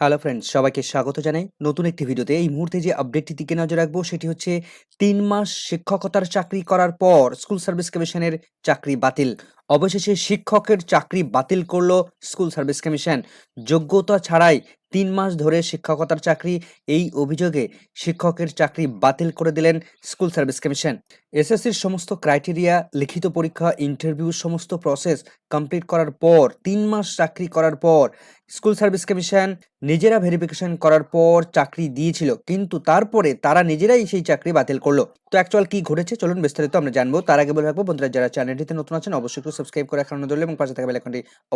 Hello friends সবাইকে স্বাগত জানাই। নতুন একটি ভিডিওতে এই মুহূর্তে যে আপডেটটি দিকে নজর রাখব সেটি হচ্ছে তিন মাস শিক্ষকতার চাকরি করার পর স্কুল সার্ভিস কমিশনের চাকরি বাতিল। অবশেষে শিক্ষকের চাকরি বাতিল করল স্কুল সার্ভিস কমিশন যোগ্যতা ছাড়াই তিন মাস ধরে শিক্ষকতার চাকরি, এই অভিযোগে শিক্ষকের চাকরি বাতিল করে দিলেন স্কুল সার্ভিস কমিশন এসএসসির সমস্ত ক্রাইটেরিয়া লিখিত পরীক্ষা ইন্টারভিউ সমস্ত প্রসেস কমপ্লিট করার পর, তিন মাস চাকরি করার পর স্কুল সার্ভিস কমিশন নিজেরা ভেরিফিকেশন করার পর চাকরি দিয়েছিল, কিন্তু তারপরে তারা নিজেরাই সেই চাকরি বাতিল করল। তো অ্যাকচুয়াল কি ঘটেছে? চলুন বিস্তারিত আমরা জানব। তার আগে বলে রাখব, বন্ধুরা, যারা চ্যানেলটিতে নতুন আছেন, অবশ্যই একটু সাবস্ক্রাইব করে রাখার অনুরোধ এবং পাশে থাকা বেল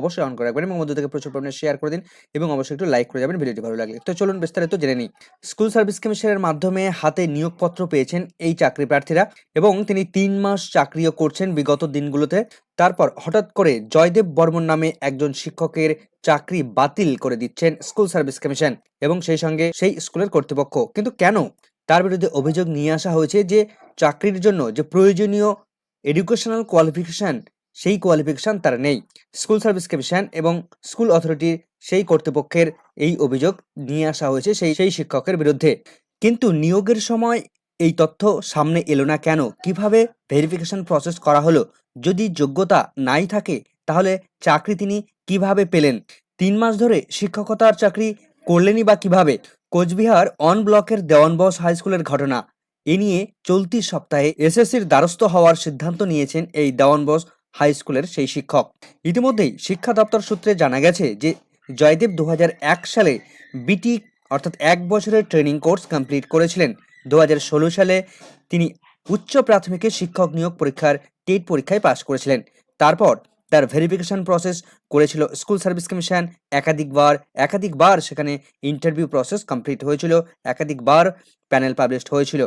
অবশ্যই অন করে রাখবেন এবং মধ্যে থেকে প্রচুর পরিমাণে শেয়ার করে দিন এবং অবশ্যই একটু লাইক করে যাবেন, ভিডিওটি ভালো লাগলে। তো চলুন বিস্তারিত জেনে নিই। স্কুল সার্ভিস কমিশনের মাধ্যমে হাতে নিয়োগপত্র পেয়েছেন এই চাকরি প্রার্থীরা এবং তিনি তিন মাস চাকরিও করছেন বিগত দিনগুলোতে। তারপর হঠাৎ করে জয়দেব বর্মন নামে একজন শিক্ষকের চাকরি বাতিল করে দিচ্ছেন স্কুল সার্ভিস কমিশন এবং সেই সঙ্গে সেই স্কুলের কর্তৃপক্ষ। কিন্তু কেন? তার বিরুদ্ধে অভিযোগ নিয়ে আসা হয়েছে যে চাকরির জন্য যে প্রয়োজনীয় এডুকেশনাল কোয়ালিফিকেশন সেই কোয়ালিফিকেশন তার নেই। স্কুল সার্ভিস কমিশন এবং স্কুল অথরিটির সেই কর্তৃপক্ষের এই অভিযোগ নিয়ে আসা হয়েছে সেই সেই শিক্ষকের বিরুদ্ধে। কিন্তু নিয়োগের সময় এই তথ্য সামনে এলো না কেন? কীভাবে ভেরিফিকেশন প্রসেস করা হলো? যদি যোগ্যতা নাই থাকে, তাহলে চাকরি তিনি কীভাবে পেলেন? তিন মাস ধরে শিক্ষকতার চাকরি করলেনই বা কীভাবে? কোচবিহার অন ব্লকের দেওয়ানবস হাই স্কুলের ঘটনা। এ নিয়ে চলতি সপ্তাহে এসএসসির দ্বারস্থ হওয়ার সিদ্ধান্ত নিয়েছেন এই দেওয়ানবস হাই স্কুলের সেই শিক্ষক। ইতিমধ্যেই শিক্ষা দপ্তর সূত্রে জানা গেছে যে জয়দেব দু হাজার এক সালে বিটি অর্থাৎ এক বছরের ট্রেনিং কোর্স কমপ্লিট করেছিলেন। দু হাজার ষোলো সালে তিনি উচ্চ প্রাথমিকের শিক্ষক নিয়োগ পরীক্ষার টেট পরীক্ষায় পাশ করেছিলেন। তারপর তার ভেরিফিকেশন প্রসেস করেছিল স্কুল সার্ভিস কমিশন একাধিকবার একাধিকবার সেখানে ইন্টারভিউ প্রসেস কমপ্লিট হয়েছিল। একাধিকবার প্যানেল পাবলিশড হয়েছিল।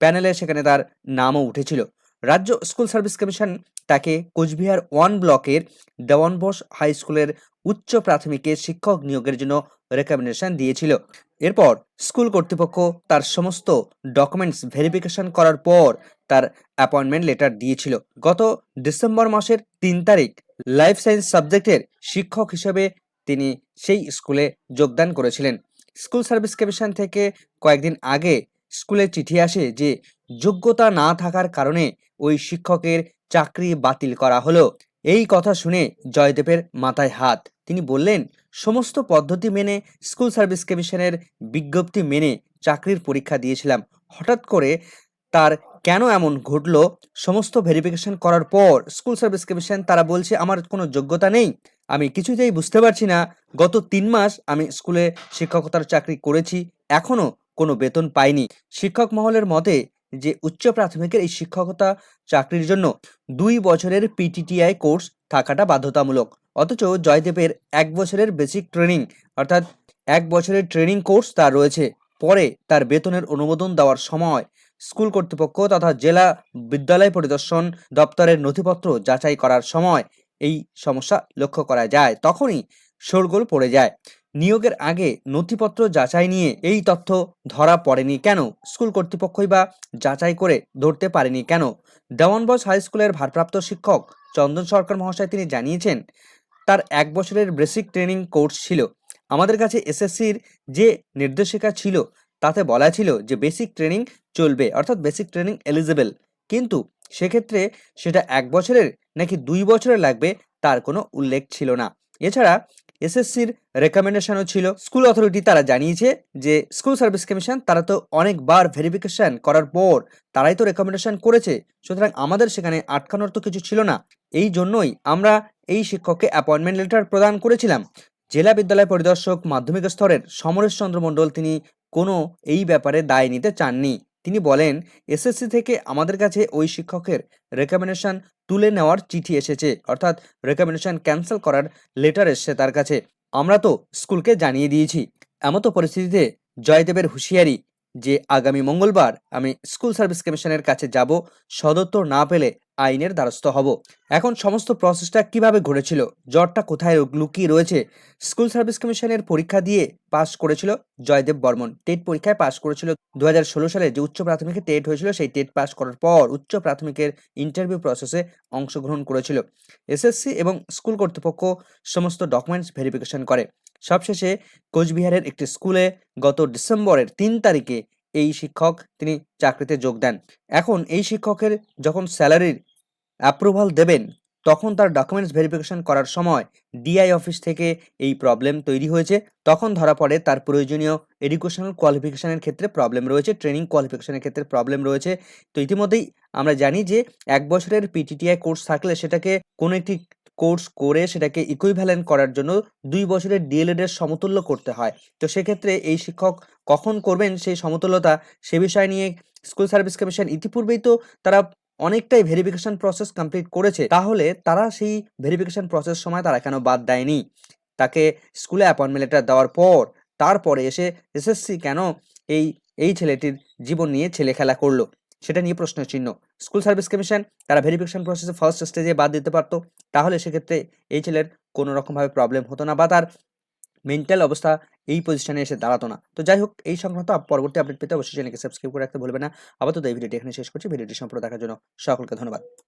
প্যানেলে সেখানে তার নামও উঠেছিল। রাজ্য স্কুল সার্ভিস কমিশন তাকে কোচবিহার ওয়ান ব্লকের দেওয়ানবোস হাই স্কুলের উচ্চ প্রাথমিকে শিক্ষক নিয়োগের জন্য রেকমেন্ডেশন দিয়েছিল। এরপর স্কুল কর্তৃপক্ষ তার সমস্ত ডকুমেন্টস ভেরিফিকেশন করার পর তার অ্যাপয়েন্টমেন্ট লেটার দিয়েছিল। গত ডিসেম্বর মাসের তিন তারিখ লাইফ সায়েন্স সাবজেক্টের শিক্ষক হিসেবে তিনি সেই স্কুলে যোগদান করেছিলেন। স্কুল সার্ভিস কমিশন থেকে কয়েকদিন আগে স্কুলে চিঠি আসে যে, যোগ্যতা না থাকার কারণে ওই শিক্ষকের চাকরি বাতিল করা হলো। এই কথা শুনে জয়দেবের মাথায় হাত। তিনি বললেন, সমস্ত পদ্ধতি মেনে, স্কুল সার্ভিস কমিশনের বিজ্ঞপ্তি মেনে চাকরির পরীক্ষা দিয়েছিলাম। হঠাৎ করে তার কেন এমন ঘটলো? সমস্ত ভেরিফিকেশন করার পর স্কুল সার্ভিস কমিশন তারা বলছে, আমার কোনো যোগ্যতা নেই। আমি কিছুতেই বুঝতে পারছি না। গত তিন মাস আমি স্কুলে শিক্ষকতার চাকরি করেছি। এখনও কোনো বেতন পাইনি। শিক্ষক মহলের মতে যে উচ্চ প্রাথমিকের এই শিক্ষকতা চাকরির জন্য দুই বছরের পিটিটিআই কোর্স থাকাটা বাধ্যতামূলক। অথচ জয়দেবের এক বছরের বেসিক ট্রেনিং অর্থাৎ এক বছরের ট্রেনিং কোর্স তার রয়েছে। পরে তার বেতনের অনুমোদন দেওয়ার সময় স্কুল কর্তৃপক্ষ তথা জেলা বিদ্যালয় পরিদর্শন দপ্তরের নথিপত্র যাচাই করার সময় এই সমস্যা লক্ষ্য করা যায়। তখনই শোরগোল পড়ে যায়। নিয়োগের আগে নথিপত্র যাচাই নিয়ে এই তথ্য ধরা পড়েনি কেন? স্কুল কর্তৃপক্ষই বা যাচাই করে ধরতে পারেনি কেন? দেওয়ানবস হাই স্কুলের ভারপ্রাপ্ত শিক্ষক চন্দন সরকার মহাশয় তিনি জানিয়েছেন, তার এক বছরের বেসিক ট্রেনিং কোর্স ছিল। আমাদের কাছে এসএসসির যে নির্দেশিকা ছিল, তাতে বলা ছিল যে বেসিক ট্রেনিং চলবে, অর্থাৎ বেসিক ট্রেনিং এলিজিবল। কিন্তু সেক্ষেত্রে সেটা এক বছরের নাকি দুই বছরের লাগবে, তার কোনো উল্লেখ ছিল না। এছাড়া এসএসসির রেকমেন্ডেশনও ছিল। স্কুল অথরিটি তারা জানিয়েছে যে স্কুল সার্ভিস কমিশন তারা তো অনেকবার ভেরিফিকেশন করার পর তারাই তো রেকমেন্ডেশন করেছে। সুতরাং আমাদের সেখানে আটকানোর তো কিছু ছিল না। এই জন্যই আমরা এই শিক্ষককে অ্যাপয়েন্টমেন্ট লেটার প্রদান করেছিলাম। জেলা বিদ্যালয় পরিদর্শক, মাধ্যমিক স্তরের সমরেশ চন্দ্র মণ্ডল তিনি কোনো এই ব্যাপারে দায় নিতে চাননি। তিনি বলেন, এসএসসি থেকে আমাদের কাছে ওই শিক্ষকের রেকমেন্ডেশন তুলে নেওয়ার চিঠি এসেছে। অর্থাৎ রেকমেন্ডেশন ক্যান্সেল করার লেটার এসেছে তার কাছে। আমরা তো স্কুলকে জানিয়ে দিয়েছি। এমতো পরিস্থিতিতে জয়দেবের হুঁশিয়ারি যে আগামী মঙ্গলবার আমি স্কুল সার্ভিস কমিশনের কাছে যাব, সদুত্তর না পেলে আইনের দ্বারস্থ হব। এখন সমস্ত প্রসেসটা কীভাবে ঘটেছিল জ্বরটা কোথায় লুকিয়ে রয়েছে? স্কুল সার্ভিস কমিশনের পরীক্ষা দিয়ে পাস করেছিল জয়দেব বর্মন। টেট পরীক্ষায় পাস করেছিল। দু হাজার ষোলো সালে যে উচ্চ প্রাথমিকে টেট হয়েছিল, সেই টেট পাস করার পর উচ্চ প্রাথমিকের ইন্টারভিউ প্রসেসে অংশগ্রহণ করেছিল। এসএসসি এবং স্কুল কর্তৃপক্ষ সমস্ত ডকুমেন্টস ভেরিফিকেশন করে। সবশেষে কোচবিহারের একটি স্কুলে গত ডিসেম্বরের তিন তারিখে এই শিক্ষক তিনি চাকরিতে যোগ দেন। এখন এই শিক্ষকের যখন স্যালারির অ্যাপ্রুভাল দেবেন, তখন তার ডকুমেন্টস ভেরিফিকেশন করার সময় ডিআই অফিস থেকে এই প্রবলেম তৈরি হয়েছে। তখন ধরা পড়ে তার প্রয়োজনীয় এডুকেশনাল কোয়ালিফিকেশনের ক্ষেত্রে প্রবলেম রয়েছে ট্রেনিং কোয়ালিফিকেশনের ক্ষেত্রে প্রবলেম রয়েছে। তো ইতিমধ্যেই আমরা জানি যে এক বছরের পিটিটিআই কোর্স থাকলে সেটাকে কোনো একটি কোর্স করে সেটাকে ইকুইভ্যালেন্ট করার জন্য দুই বছরের ডিএলএড এর সমতুল্য করতে হয়। তো সেক্ষেত্রে এই শিক্ষক কখন করবেন সেই সমতুল্যতা সে বিষয় নিয়ে স্কুল সার্ভিস কমিশন ইতিপূর্বেই তো তারা অনেকটাই ভেরিফিকেশন প্রসেস কমপ্লিট করেছে। তাহলে তারা সেই ভেরিফিকেশন প্রসেস সময় তারা কেন বাদ দেয়নি? তাকে স্কুলে অ্যাপয়েন্টমেন্ট লেটার দেওয়ার পর তারপরে এসে এসএসসি কেন এই এই ছেলেটির জীবন নিয়ে ছেলে খেলা করল? সেটা নিয়ে প্রশ্ন চিহ্ন স্কুল সার্ভিস কমিশন, তারা ভেরিফিকেশন প্রসেসে ফার্স্ট স্টেজে বাদ দিতে পারতো, তাহলে সেক্ষেত্রে এই ছেলের কোনো রকমভাবে প্রবলেম হতো না বা তার মেন্টাল অবস্থা এই পজিশনে এসে দাঁড়াতো না। তো যাই হোক, এই সংক্রান্ত পরবর্তী আপডেট পেতে অবশ্যই চ্যানেলকে সাবস্ক্রাইব করে রাখতে ভুলবে না। আপাতত এই ভিডিওটি এখানে শেষ করছি। ভিডিওটি সম্পূর্ণ দেখার জন্য সকলকে ধন্যবাদ।